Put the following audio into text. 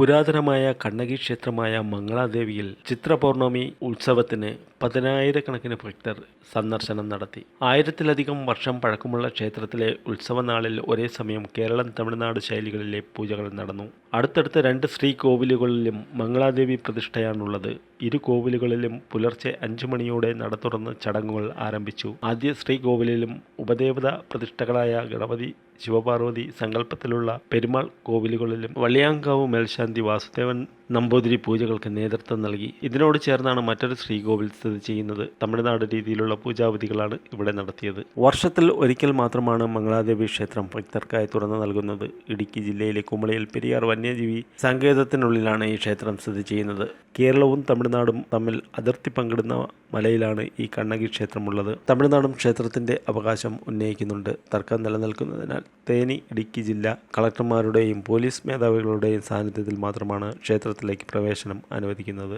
പുരാതനമായ കണ്ണകി ക്ഷേത്രമായ മംഗളാദേവിയിൽ ചിത്രപൗർണമി ഉത്സവത്തിന് പതിനായിരക്കണക്കിന് ഭക്തർ സന്ദർശനം നടത്തി. ആയിരത്തിലധികം വർഷം പഴക്കമുള്ള ക്ഷേത്രത്തിലെ ഉത്സവനാളിൽ ഒരേ സമയം കേരളം തമിഴ്നാട് ശൈലികളിലെ പൂജകൾ നടന്നു. അടുത്തടുത്ത രണ്ട് ശ്രീ കോവിലുകളിലും മംഗളാദേവി പ്രതിഷ്ഠയാണുള്ളത്. ഇരു കോവിലുകളിലും പുലർച്ചെ അഞ്ചു മണിയോടെ നട തുറന്ന് ചടങ്ങുകൾ ആരംഭിച്ചു. ആദ്യ ശ്രീ കോവിലിലും ഉപദേവത പ്രതിഷ്ഠകളായ ഗണപതി ശിവപാർവതി സങ്കല്പത്തിലുള്ള പെരുമാൾ കോവിലുകളിലും വള്ളിയാങ്കാവ് മേൽശാന്തി വാസുദേവൻ നമ്പൂതിരി പൂജകൾക്ക് നേതൃത്വം നൽകി. ഇതിനോട് ചേർന്നാണ് മറ്റൊരു ശ്രീകോവിൽ സ്ഥിതി ചെയ്യുന്നത്. തമിഴ്നാട് രീതിയിലുള്ള പൂജാവിധികളാണ് ഇവിടെ നടത്തിയത്. വർഷത്തിൽ ഒരിക്കൽ മാത്രമാണ് മംഗളാദേവി ക്ഷേത്രം ഭക്തർക്കായി തുറന്നു നൽകുന്നത്. ഇടുക്കി ജില്ലയിലെ കുമളിയിൽ പെരിയാർ വന്യജീവി സങ്കേതത്തിനുള്ളിലാണ് ഈ ക്ഷേത്രം സ്ഥിതി ചെയ്യുന്നത്. കേരളവും തമിഴ്നാടും തമ്മിൽ അതിർത്തി പങ്കിടുന്ന മലയിലാണ് ഈ കണ്ണകി ക്ഷേത്രമുള്ളത്. തമിഴ്നാടും ക്ഷേത്രത്തിന്റെ അവകാശം ഉന്നയിക്കുന്നുണ്ട്. തർക്കം നിലനിൽക്കുന്നതിനാൽ തേനി ഇടുക്കി ജില്ലാ കളക്ടർമാരുടെയും പോലീസ് മേധാവികളുടെയും സാന്നിധ്യത്തിൽ മാത്രമാണ് ക്ഷേത്രത്തിലേക്ക് പ്രവേശനം അനുവദിക്കുന്നത്.